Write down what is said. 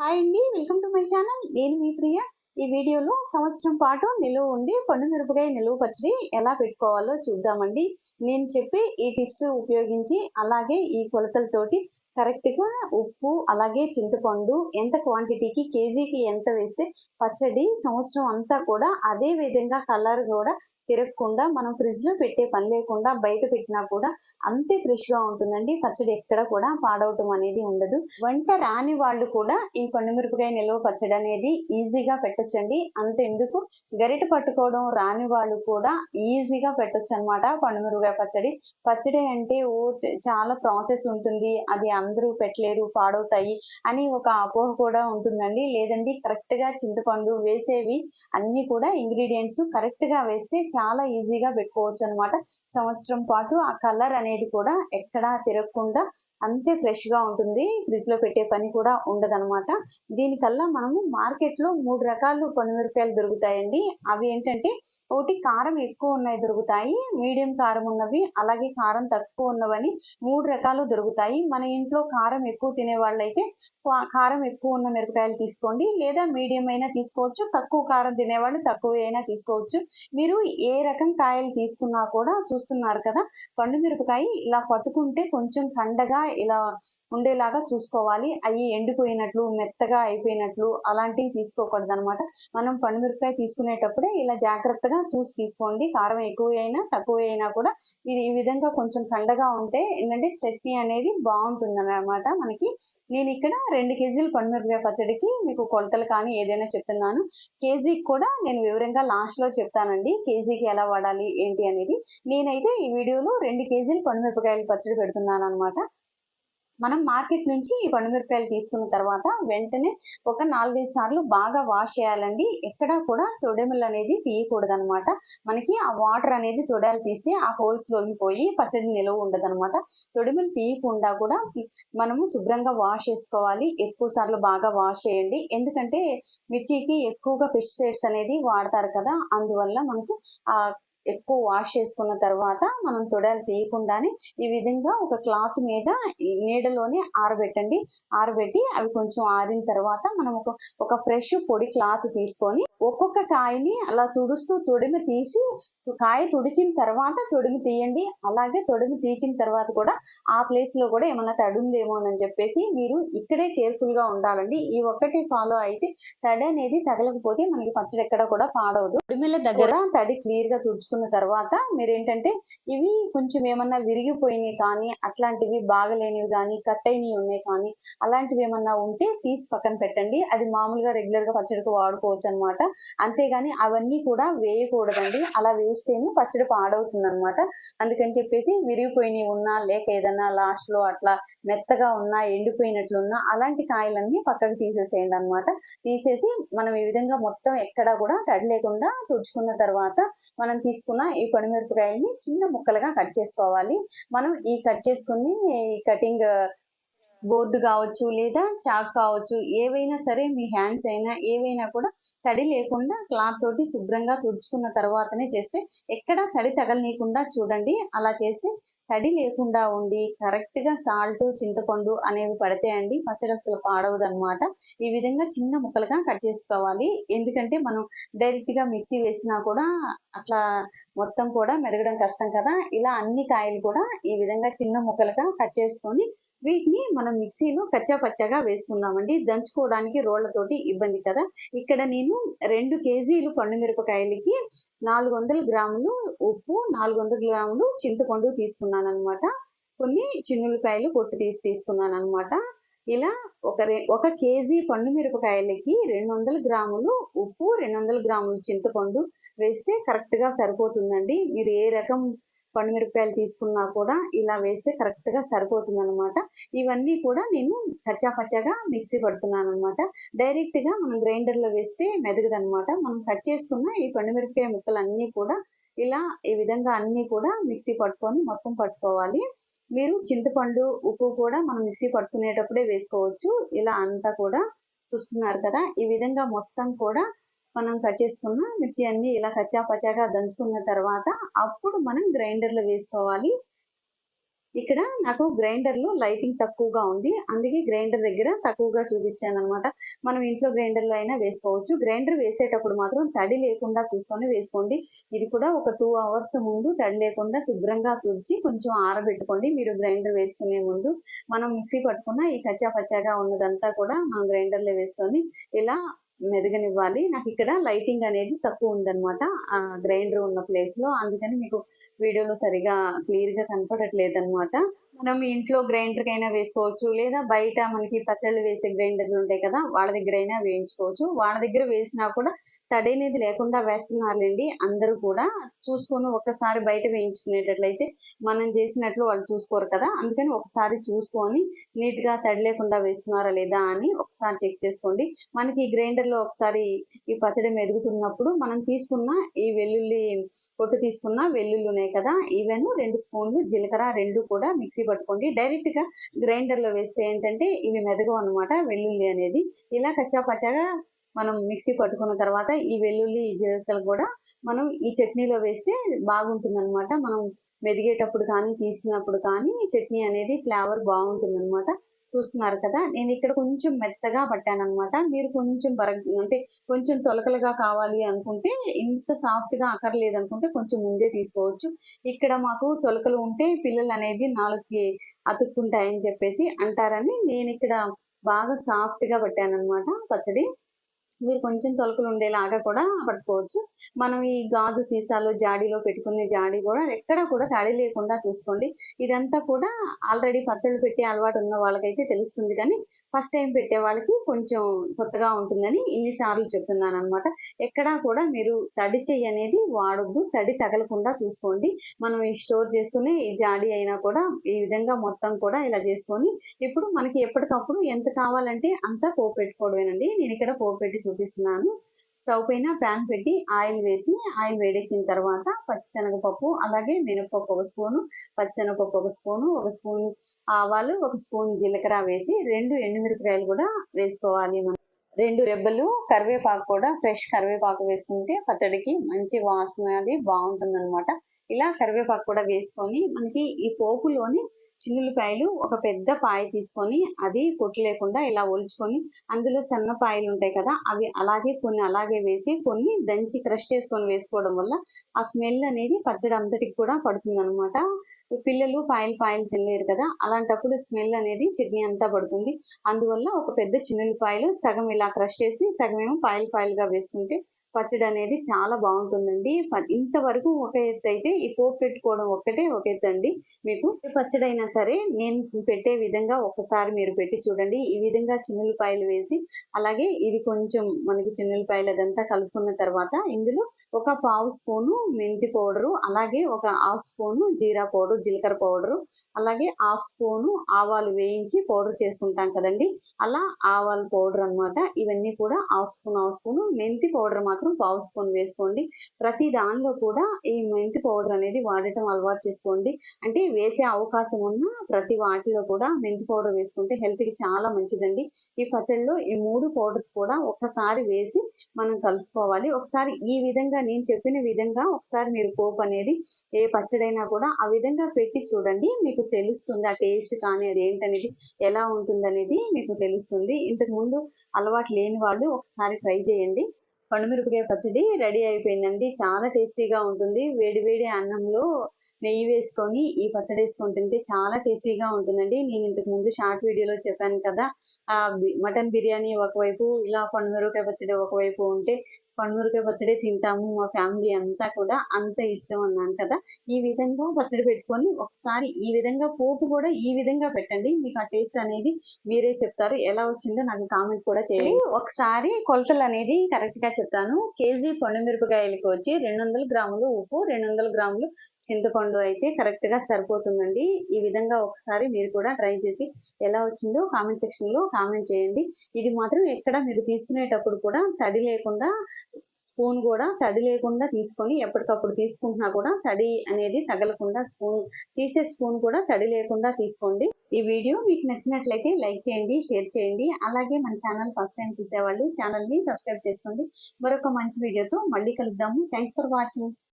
Hi అండి welcome to my channel. నేను మీ ప్రియ. ఈ వీడియోలో సంవత్సరం పాటు నిలువ ఉండి పండు మిరపకాయ నిలువ పచ్చడి ఎలా పెట్టుకోవాలో చూద్దామండి. నేను చెప్పే ఈ టిప్స్ ఉపయోగించి అలాగే ఈ కొలతలతోటి కరెక్ట్గా ఉప్పు అలాగే చింతపండు ఎంత క్వాంటిటీకి కేజీకి ఎంత వేస్తే పచ్చడి సంవత్సరం అంతా కూడా అదే విధంగా కలర్ కూడా తిరగకుండా మనం ఫ్రిడ్జ్లో పెట్టే పని లేకుండా బయట పెట్టినా కూడా అంతే ఫ్రెష్గా ఉంటుందండి. పచ్చడి ఎక్కడ కూడా పాడవటం అనేది ఉండదు. వంట రాని వాళ్ళు కూడా ఈ పండుమిరపకాయ నిల్వ పచ్చడి అనేది ఈజీగా పెట్టొచ్చండి. అంతెందుకు గరిట పట్టుకోవడం రాని వాళ్ళు కూడా ఈజీగా పెట్టొచ్చు అనమాట పండుమిరపకాయ పచ్చడి. పచ్చడి అంటే ఓ చాలా ప్రాసెస్ ఉంటుంది. అది అందరూ పెట్టలేరు పాడవుతాయి అని ఒక అపోహ కూడా ఉంటుందండి. లేదండి కరెక్ట్గా చింతపండు వేసేవి అన్ని కూడా ఇంగ్రీడియంట్స్ కరెక్ట్గా వేస్తే చాలా ఈజీగా పెట్టుకోవచ్చు అనమాట సంవత్సరం పాటు ఆ కలర్ అనేది కూడా ఎక్కడా తిరగకుండా అంతే ఫ్రెష్గా ఉంటుంది. ఫ్రిడ్జ్లో పెట్టే పని కూడా కదా దీనికల్లా మనము మార్కెట్లో మూడు రకాలు మిరపకాయలు దొరుకుతాయండి. అవి ఏంటంటే ఒకటి కారం ఎక్కువ ఉన్నాయి దొరుకుతాయి మీడియం కారం ఉన్నవి అలాగే కారం తక్కువ ఉన్నవని మూడు రకాలు దొరుకుతాయి. మన ఇంట్లో కారం ఎక్కువ తినే వాళ్ళైతే కా- కారం ఎక్కువ ఉన్న మిరపకాయలు తీసుకోండి. లేదా మీడియం అయినా తీసుకోవచ్చు తక్కువ కారం తినేవాళ్ళు తక్కువ అయినా తీసుకోవచ్చు. మీరు ఏ రకం కాయలు తీసుకున్నా కూడా చూస్తున్నారు కదా పండు మిరపకాయ ఇలా పట్టుకుంటే కొంచెం కండగా ఇలా ఉండేలాగా చూసుకోవాలి. అవి ఎండిపోయినట్లు మెత్తగా అయిపోయినట్లు అలాంటివి తీసుకోకూడదు అనమాట మనం పండు మిరపకాయ తీసుకునేటప్పుడే ఇలా జాగ్రత్తగా చూసి తీసుకోండి. కారం ఎక్కువ అయినా తక్కువ అయినా కూడా ఇది ఈ విధంగా కొంచెం కండగా ఉంటే ఏంటంటే చట్నీ అనేది బాగుంటుంది అన్నమాట మనకి. నేను ఇక్కడ రెండు కేజీలు పండుమిరపకాయ పచ్చడికి మీకు కొలతలు కానీ ఏదైనా చెప్తున్నాను. కేజీకి కూడా నేను వివరంగా లాస్ట్లో చెప్తానండి. కేజీకి ఎలా వాడాలి ఏంటి అనేది. నేనైతే ఈ వీడియోలో రెండు కేజీలు పండుమిరపకాయలు పచ్చడి పెడుతున్నాను అనమాట మనం మార్కెట్ నుంచి ఈ పండుమిరపకాయలు తీసుకున్న తర్వాత వెంటనే ఒక నాలుగైదు సార్లు బాగా వాష్ చేయాలండి. ఎక్కడా కూడా తొడెములు అనేది తీయకూడదు అనమాట మనకి ఆ వాటర్ అనేది తొడాలు తీస్తే ఆ హోల్స్లోకి పోయి పచ్చడి నిలవ ఉండదు అనమాట తొడిమిలు తీయకుండా కూడా మనము శుభ్రంగా వాష్ చేసుకోవాలి. ఎక్కువ సార్లు బాగా వాష్ చేయండి. ఎందుకంటే మిర్చికి ఎక్కువగా పెస్టిసైడ్స్ అనేది వాడతారు కదా అందువల్ల మనకు ఆ ఎక్కువ వాష్ చేసుకున్న తర్వాత మనం తొడలు తీయకుండానే ఈ విధంగా ఒక క్లాత్ మీద నీడలోనే ఆరబెట్టండి. ఆరబెట్టి అవి కొంచెం ఆరిన తర్వాత మనం ఒక ఒక ఫ్రెష్ పొడి క్లాత్ తీసుకొని ఒక్కొక్క కాయని అలా తుడుస్తూ తొడిమి తీసి కాయ తుడిచిన తర్వాత తొడిమి తీయండి. అలాగే తొడిమి తీసిన తర్వాత కూడా ఆ ప్లేస్లో కూడా ఏమన్నా తడి ఉందేమోనని చెప్పేసి మీరు ఇక్కడే కేర్ఫుల్గా ఉండాలండి. ఈ ఒక్కటి ఫాలో అయితే తడి అనేది తగలకపోతే మనకి పచ్చడి ఎక్కడ కూడా పాడవదు. తొడిమిల దగ్గర తడి క్లియర్గా తుడుచుకున్న తర్వాత మీరు ఏంటంటే ఇవి కొంచెం ఏమన్నా విరిగిపోయినాయి కానీ అట్లాంటివి బాగలేనివి కానీ కట్ అయినవి ఉన్నాయి కానీ అలాంటివి ఏమన్నా ఉంటే తీసి పక్కన పెట్టండి. అది మామూలుగా రెగ్యులర్గా పచ్చడికి వాడుకోవచ్చు అనమాట అంతేగాని అవన్నీ కూడా వేయకూడదండి. అలా వేస్తేనే పచ్చడి పాడవుతుంది అనమాట అందుకని చెప్పేసి విరిగిపోయినవి ఉన్నా లేక ఏదన్నా లాస్ట్లో అట్లా మెత్తగా ఉన్నా ఎండిపోయినట్లు ఉన్నా అలాంటి కాయలన్నీ పక్కకు తీసేసేయండి అనమాట. తీసేసి మనం ఈ విధంగా మొత్తం ఎక్కడా కూడా తడి లేకుండా తుడుచుకున్న తర్వాత మనం తీసుకున్న ఈ పొడిమిరపకాయల్ని చిన్న ముక్కలుగా కట్ చేసుకోవాలి. మనం ఈ కట్ చేసుకుని ఈ కటింగ్ బోర్డు కావచ్చు లేదా చాక్ కావచ్చు ఏవైనా సరే మీ హ్యాండ్స్ అయినా ఏవైనా కూడా తడి లేకుండా క్లాత్ తోటి శుభ్రంగా తుడుచుకున్న తర్వాతనే చేస్తే ఎక్కడ తడి తగలనీయకుండా చూడండి. అలా చేస్తే తడి లేకుండా ఉండి కరెక్ట్గా సాల్ట్ చింతపండు అనేవి పడితే అండి పచ్చడి అసలు పాడవదనమాట ఈ విధంగా చిన్న ముక్కలుగా కట్ చేసుకోవాలి. ఎందుకంటే మనం డైరెక్ట్గా మిక్సీ వేసినా కూడా అట్లా మొత్తం కూడా మెరగడం కష్టం కదా. ఇలా అన్ని కాయలు కూడా ఈ విధంగా చిన్న ముక్కలుగా కట్ చేసుకొని వీటిని మనం మిక్సీలో కచ్చా పచ్చగా వేసుకున్నామండి దంచుకోవడానికి రోళ్ళతోటి ఇబ్బంది కదా. ఇక్కడ నేను రెండు కేజీలు పండు మిరపకాయలకి నాలుగు వందల గ్రాములు ఉప్పు నాలుగు వందల గ్రాములు చింతపండు తీసుకున్నాను అనమాట కొన్ని చిన్నులకాయలు పొట్టు తీసి తీసుకున్నాను అనమాట ఇలా ఒక రే ఒక కేజీ పండు మిరపకాయలకి రెండు వందల గ్రాములు ఉప్పు రెండు వందల గ్రాములు చింతపండు వేస్తే కరెక్ట్గా సరిపోతుందండి. మీరు ఏ రకం పండుమిరపకాయలు తీసుకున్నా కూడా ఇలా వేస్తే కరెక్ట్గా సరిపోతుంది అనమాట ఇవన్నీ కూడా నేను కచ్చా పచ్చగా మిక్సీ పడుతున్నాను అనమాట డైరెక్ట్గా మనం గ్రైండర్లో వేస్తే మెదగదనమాట మనం కట్ చేసుకున్న ఈ పండుమిరపకాయ ముక్కలు అన్నీ కూడా ఇలా ఈ విధంగా అన్నీ కూడా మిక్సీ పట్టుకొని మొత్తం పట్టుకోవాలి. మీరు చింతపండు ఉప్పు కూడా మనం మిక్సీ పట్టుకునేటప్పుడే వేసుకోవచ్చు. ఇలా అంతా కూడా చూస్తున్నారు కదా ఈ విధంగా మొత్తం కూడా మనం కట్ చేసుకున్న మిర్చి అన్ని ఇలా కచ్చా పచ్చాగా దంచుకున్న తర్వాత అప్పుడు మనం గ్రైండర్లో వేసుకోవాలి. ఇక్కడ నాకు గ్రైండర్లో లైటింగ్ తక్కువగా ఉంది. అందుకే గ్రైండర్ దగ్గర తక్కువగా చూపించాను అనమాట మనం ఇంట్లో గ్రైండర్లో అయినా వేసుకోవచ్చు. గ్రైండర్ వేసేటప్పుడు మాత్రం తడి లేకుండా చూసుకొని వేసుకోండి. ఇది కూడా ఒక టూ అవర్స్ ముందు తడి లేకుండా శుభ్రంగా తుడిచి కొంచెం ఆరబెట్టుకోండి. మీరు గ్రైండర్ వేసుకునే ముందు మనం మిక్సీ పట్టుకున్న ఈ కచ్చా పచ్చాగా ఉన్నదంతా కూడా మనం వేసుకొని ఇలా మెదగనివ్వాలి. నాకు ఇక్కడ లైటింగ్ అనేది తక్కువ ఉందన్నమాట. ఆ గ్రైండర్ ఉన్న ప్లేస్లో. అందుకని మీకు వీడియోలో సరిగా క్లియర్గా కనపడట్లేదు అనమాట మనం ఇంట్లో గ్రైండర్ కైనా వేసుకోవచ్చు. లేదా బయట మనకి పచ్చళ్ళు వేసే గ్రైండర్లు ఉంటాయి కదా వాళ్ళ దగ్గర అయినా వేయించుకోవచ్చు. వాళ్ళ దగ్గర వేసినా కూడా తడి అనేది లేకుండా వేస్తున్నారులేండి. అందరూ కూడా చూసుకొని ఒక్కసారి బయట వేయించుకునేటట్లయితే మనం చేసినట్లు వాళ్ళు చూసుకోరు కదా. అందుకని ఒకసారి చూసుకొని నీట్గా తడి లేకుండా వేస్తున్నారా లేదా అని ఒకసారి చెక్ చేసుకోండి. మనకి ఈ గ్రైండర్లో ఒకసారి ఈ పచ్చడి మెదుగుతున్నప్పుడు మనం తీసుకున్న ఈ వెల్లుల్లి పొట్టు తీసుకున్న వెల్లుల్లి ఉన్నాయి కదా. ఈవెన్ రెండు స్పూన్లు జీలకర్ర రెండు కూడా మిక్సీ పట్టుకోండి. డైరెక్ట్గా గ్రైండర్లో వేస్తే ఏంటంటే ఇవి మెదగవు అనమాట వెల్లుల్లి అనేది. ఇలా కచ్చా పచ్చాగా మనం మిక్సీ పట్టుకున్న తర్వాత ఈ వెల్లుల్లి ఈ జీలకర్ర కూడా మనం ఈ చట్నీలో వేస్తే బాగుంటుంది అనమాట మనం మెదిగేటప్పుడు కానీ తీసినప్పుడు కానీ ఈ చట్నీ అనేది ఫ్లేవర్ బాగుంటుంది అనమాట చూస్తున్నారు కదా నేను ఇక్కడ కొంచెం మెత్తగా పట్టాను అనమాట మీరు కొంచెం బర అంటే కొంచెం తొలకలుగా కావాలి అనుకుంటే ఇంత సాఫ్ట్గా అక్కర్లేదు అనుకుంటే కొంచెం ముందే తీసుకోవచ్చు. ఇక్కడ మాకు తొలకలు ఉంటే పిల్లలు అనేది నాలుగుకి అతుక్కుంటాయని చెప్పేసి అంటారని నేను ఇక్కడ బాగా సాఫ్ట్గా పట్టాను అనమాట పచ్చడి. మీరు కొంచెం తొలకలు ఉండేలాగా కూడా పట్టుకోవచ్చు. మనం ఈ గాజు సీసాలు జాడీలో పెట్టుకునే జాడీ కూడా ఎక్కడ కూడా తడి లేకుండా చూసుకోండి. ఇదంతా కూడా ఆల్రెడీ పచ్చళ్ళు పెట్టే అలవాటు ఉన్న వాళ్ళకైతే తెలుస్తుంది కానీ ఫస్ట్ టైం పెట్టే వాళ్ళకి కొంచెం కొత్తగా ఉంటుందని ఇన్నిసార్లు చెప్తున్నాను అనమాట ఎక్కడా కూడా మీరు తడి చెయ్యి అనేది వాడొద్దు. తడి తగలకుండా చూసుకోండి. మనం ఈ స్టోర్ చేసుకునే ఈ జాడీ అయినా కూడా ఈ విధంగా మొత్తం కూడా ఇలా చేసుకొని ఇప్పుడు మనకి ఎప్పటికప్పుడు ఎంత కావాలంటే అంత పోపు పెట్టుకోవడమేనండి. నేను ఇక్కడ పోపు పెట్టి చూపిస్తున్నాను. స్టవ్ పైన ప్యాన్ పెట్టి ఆయిల్ వేసి ఆయిల్ వేడెక్కిన తర్వాత పచ్చిశనగపప్పు అలాగే మినపప్పు ఒక స్పూను పచ్చిశనగపప్పు ఒక స్పూను ఒక స్పూన్ ఆవాలు ఒక స్పూన్ జీలకర్ర వేసి రెండు ఎండుమిరపకాయలు కూడా వేసుకోవాలి మనం. రెండు రెబ్బలు కరివేపాకు కూడా ఫ్రెష్ కరివేపాకు వేసుకుంటే పచ్చడికి మంచి వాసన అది బాగుంటుంది అనమాట ఇలా కరివేపాకు కూడా వేసుకొని మనకి ఈ పోపులోని చిన్నులపాయలు ఒక పెద్ద పాయ తీసుకొని అది పొట్టు లేకుండా ఇలా ఒలుచుకొని అందులో సన్నపాయలు ఉంటాయి కదా అవి అలాగే కొన్ని అలాగే వేసి కొన్ని దంచి క్రష్ చేసుకొని వేసుకోవడం వల్ల ఆ స్మెల్ అనేది పచ్చడి అంతటికి కూడా పడుతుంది అనమాట పిల్లలు పాయలు పాయలు తినలేరు కదా. అలాంటప్పుడు స్మెల్ అనేది చట్నీ అంతా పడుతుంది. అందువల్ల ఒక పెద్ద చిన్నులపాయలు సగం ఇలా క్రష్ చేసి సగం ఏమో పాయలు పాయలుగా వేసుకుంటే పచ్చడి అనేది చాలా బాగుంటుందండి. ప- ఇంతవరకు ఒక ఎత్తు అయితే ఈ పోపు పెట్టుకోవడం ఒక్కటే ఒక ఎత్తు అండి మీకు. పచ్చడి అయినా సరే నేను పెట్టే విధంగా ఒకసారి మీరు పెట్టి చూడండి. ఈ విధంగా చిన్నులపాయలు వేసి అలాగే ఇది కొంచెం మనకి చిన్నులపాయలు అదంతా కలుపుకున్న తర్వాత ఇందులో ఒక పావు స్పూను మెంతి పౌడరు అలాగే ఒక హాఫ్ స్పూను జీరా పౌడర్ జీలకర్ర పౌడరు అలాగే హాఫ్ స్పూను ఆవాలు వేయించి పౌడర్ చేసుకుంటాం కదండి. అలా ఆవాల పౌడర్ అనమాట ఇవన్నీ కూడా హాఫ్ స్పూన్ హాఫ్ స్పూన్ మెంతి పౌడర్ మాత్రం పావు స్పూన్ వేసుకోండి. ప్రతి దానిలో కూడా ఈ మెంతి పౌడర్ అనేది వాడటం అలవాటు చేసుకోండి. అంటే వేసే అవకాశం ఉన్న ప్రతి వాటిలో కూడా మెంతి పౌడర్ వేసుకుంటే హెల్త్కి చాలా మంచిదండి. ఈ పచ్చడిలో ఈ మూడు పౌడర్స్ కూడా ఒక్కసారి వేసి మనం కలుపుకోవాలి. ఒకసారి ఈ విధంగా నేను చెప్పిన విధంగా ఒకసారి మీరు పోపు అనేది ఏ పచ్చడైనా కూడా ఆ విధంగా పెట్టి చూడండి. మీకు తెలుస్తుంది ఆ టేస్ట్ కానీ అది ఏంటనేది ఎలా ఉంటుందనేది మీకు తెలుస్తుంది. ఇంతకు ముందు అలవాటు లేని వాళ్ళు ఒకసారి ట్రై చేయండి. పండుమిరపకాయ పచ్చడి రెడీ అయిపోయిందండి. చాలా టేస్టీగా ఉంటుంది. వేడి వేడి అన్నంలో నెయ్యి వేసుకొని ఈ పచ్చడి వేసుకొని తింటే చాలా టేస్టీగా ఉంటుందండి. నేను ఇంతకు ముందు షార్ట్ వీడియోలో చెప్పాను కదా ఆ మటన్ బిర్యానీ ఒకవైపు ఇలా పండుమిరపకాయ పచ్చడి ఒకవైపు ఉంటే పండుమిరకాయ పచ్చడి తింటాము మా ఫ్యామిలీ అంతా కూడా అంత ఇష్టం అన్నాను కదా. ఈ విధంగా పచ్చడి పెట్టుకొని ఒకసారి ఈ విధంగా పోపు కూడా ఈ విధంగా పెట్టండి. మీకు ఆ టేస్ట్ అనేది మీరే చెప్తారు. ఎలా వచ్చిందో నాకు కామెంట్ కూడా చేయండి. ఒకసారి కొలతలు అనేది కరెక్ట్గా చెప్తాను. కేజీ పండుమిరపకాయలకి వచ్చి రెండు వందల గ్రాములు ఉప్పు రెండు వందల గ్రాములు చింతపండు అయితే కరెక్ట్గా సరిపోతుందండి. ఈ విధంగా ఒకసారి మీరు కూడా ట్రై చేసి ఎలా వచ్చిందో కామెంట్ సెక్షన్లో కామెంట్ చేయండి. ఇది మాత్రం ఎక్కడ మీరు తీసుకునేటప్పుడు కూడా తడి లేకుండా స్పూన్ కూడా తడి లేకుండా తీసుకొని ఎప్పటికప్పుడు తీసుకుంటున్నా కూడా తడి అనేది తగలకుండా స్పూన్ తీసే స్పూన్ కూడా తడి లేకుండా తీసుకోండి. ఈ వీడియో మీకు నచ్చినట్లయితే లైక్ చేయండి షేర్ చేయండి. అలాగే మన ఛానల్ ఫస్ట్ టైం చూసేవాళ్ళు ఛానల్ని సబ్స్క్రైబ్ చేసుకోండి. మరొక మంచి వీడియోతో మళ్ళీ కలుద్దాము. Thanks for watching